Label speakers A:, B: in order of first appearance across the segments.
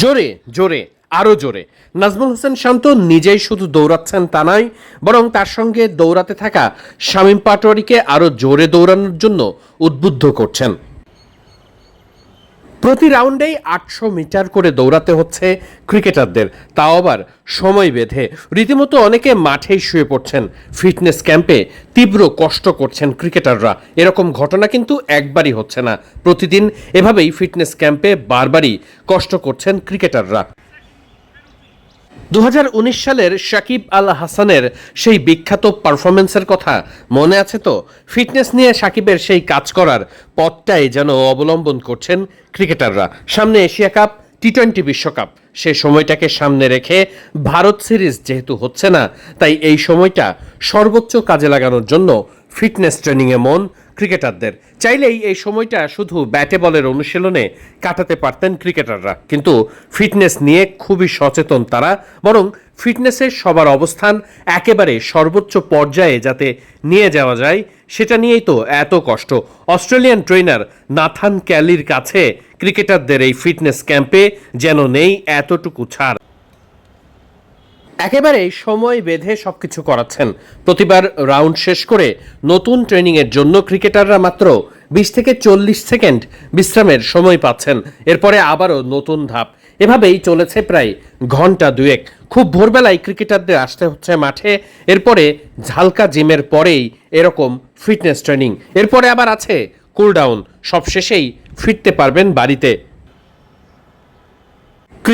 A: জোরে জোরে আরও জোরে। নাজমুল হোসেন শান্ত নিজেই শুধু দৌড়াচ্ছেন তা নয়, বরং তার সঙ্গে দৌড়াতে থাকা শামীম পাটোয়ারিকে আরও জোরে দৌড়ানোর জন্য উদ্বুদ্ধ করছেন। প্রতি রাউন্ডেই আটশো মিটার করে দৌড়াতে হচ্ছে ক্রিকেটারদের। তাও আবার সময় বেঁধে। রীতিমতো অনেকে মাঠেই শুয়ে পড়ছেন। ফিটনেস ক্যাম্পে তীব্র কষ্ট করছেন ক্রিকেটাররা। এরকম ঘটনা কিন্তু একবারই হচ্ছে না। প্রতিদিন এভাবেই ফিটনেস ক্যাম্পে বারবারই কষ্ট করছেন ক্রিকেটাররা। দু হাজার উনিশ সালের শাকিব আল হাসানের সেই বিখ্যাত পারফরমেন্সের কথা মনে আছে তো? ফিটনেস নিয়ে সাকিবের সেই কাজ করার পথটাই যেন অবলম্বন করছেন ক্রিকেটাররা। সামনে এশিয়া কাপ টি টোয়েন্টি বিশ্বকাপ। সে সময়টাকে সামনে রেখে ভারত সিরিজ যেহেতু হচ্ছে না, তাই এই সময়টা সর্বোচ্চ কাজে লাগানোর জন্য ফিটনেস ট্রেনিংয়ে মন ক্রিকেটারদের। চাইলেই এই সময়টা শুধু ব্যাটে বলের অনুশীলনে কাটাতে পারতেন ক্রিকেটাররা। কিন্তু ফিটনেস নিয়ে খুবই সচেতন তারা, বরং ফিটনেসের সবার অবস্থান একেবারে সর্বোচ্চ পর্যায়ে যাতে নিয়ে যাওয়া যায়, সেটা নিয়েই তো এত কষ্ট। অস্ট্রেলিয়ান ট্রেনার নাথান ক্যালির কাছে ক্রিকেটারদের এই ফিটনেস ক্যাম্পে যেন নেই এতটুকু ছাড়। একেবারে সময় বেঁধে সবকিছু করাচ্ছেন। প্রতিবার রাউন্ড শেষ করে নতুন ট্রেনিংয়ের জন্য ক্রিকেটাররা মাত্র বিশ থেকে চল্লিশ সেকেন্ড বিশ্রামের সময় পাচ্ছেন। এরপরে আবারও নতুন ধাপ। এভাবেই চলেছে প্রায় ঘণ্টা দুয়েক। খুব ভোরবেলায় ক্রিকেটারদের আসতে হচ্ছে মাঠে। এরপরে ঝালকা জিমের পরেই এরকম ফিটনেস ট্রেনিং এরপরে আবার আছে কুলডাউন সব শেষেই ফিরতে পারবেন বাড়িতে।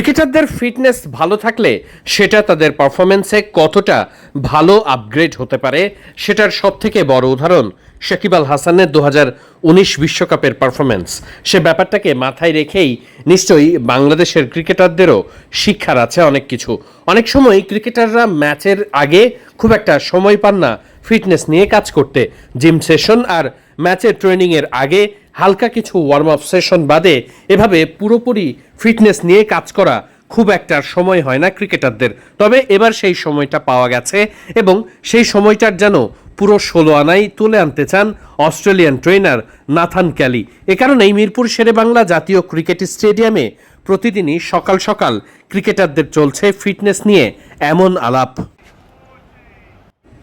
A: ক্রিকেটারদের ফিটনেস ভালো থাকলে সেটা তাদের পারফরমেন্সে কতটা ভালো আপগ্রেড হতে পারে সেটার সব থেকে বড় উদাহরণ শাকিব আল হাসানের দু উনিশ বিশ্বকাপের পারফরমেন্স সে ব্যাপারটাকে মাথায় রেখেই নিশ্চয়ই বাংলাদেশের ক্রিকেটারদেরও শিক্ষার আছে অনেক কিছু। অনেক সময় ক্রিকেটাররা ম্যাচের আগে খুব একটা সময় পান না ফিটনেস নিয়ে কাজ করতে। জিম সেশন আর ম্যাচের ট্রেনিংয়ের আগে হালকা কিছু ওয়ার্ম আপ সেশন বাদে এভাবে পুরোপুরি ফিটনেস নিয়ে কাজ করা খুব একটা সময় হয় না ক্রিকেটারদের। তবে এবার সেই সময়টা পাওয়া গেছে এবং সেই সময়টার যেন পুরো ষোলো আনাই তুলে আনতে চান অস্ট্রেলিয়ান ট্রেনার নাথান ক্যালি। এ কারণেই মিরপুর শেরেবাংলা জাতীয় ক্রিকেট স্টেডিয়ামে প্রতিদিনই সকাল সকাল ক্রিকেটারদের চলছে ফিটনেস নিয়ে এমন আলাপ।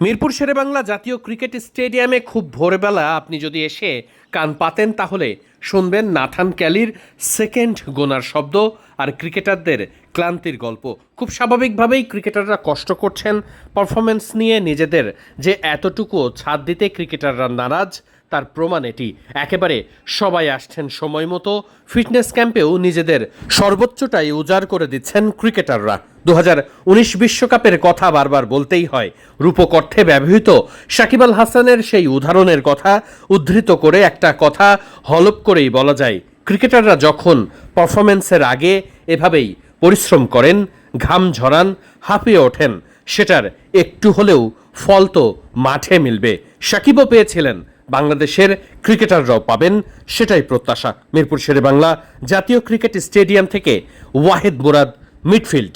A: মিরপুর শেরেবাংলা জাতীয় ক্রিকেট স্টেডিয়ামে খুব ভোরবেলা আপনি যদি এসে কান পাতেন, তাহলে শুনবেন নাথান ক্যালির সেকেন্ড গোনার শব্দ আর ক্রিকেটারদের ক্লান্তির গল্প। খুব স্বাভাবিকভাবেই ক্রিকেটাররা কষ্ট করছেন পারফরমেন্স নিয়ে নিজেদের যে এতটুকু ছাদ দিতে ক্রিকেটাররা নারাজ, তার প্রমাণ এটি। একেবারে সবাই আসছেন সময় মতো ফিটনেস ক্যাম্পেও নিজেদের সর্বোচ্চটাই উজাড় করে দিচ্ছেন ক্রিকেটাররা। দু উনিশ বিশ্বকাপের কথা বারবার বলতেই হয়। রূপক অর্থে ব্যবহৃত সাকিব আল হাসানের সেই উদাহরণের কথা উদ্ধৃত করে একটা কথা হলপ করেই বলা যায়। ক্রিকেটাররা যখন পারফরমেন্সের আগে এভাবেই পরিশ্রম করেন, ঘাম ঝরান, হাঁপিয়ে ওঠেন, সেটার একটু হলেও ফল তো মাঠে মিলবে। সাকিবও পেয়েছিলেন, বাংলাদেশের ক্রিকেটাররাও পাবেন, সেটাই প্রত্যাশা। মিরপুর শেরে বাংলা জাতীয় ক্রিকেট স্টেডিয়াম থেকে ওয়াহেদ মুরাদ, মিডফিল্ড।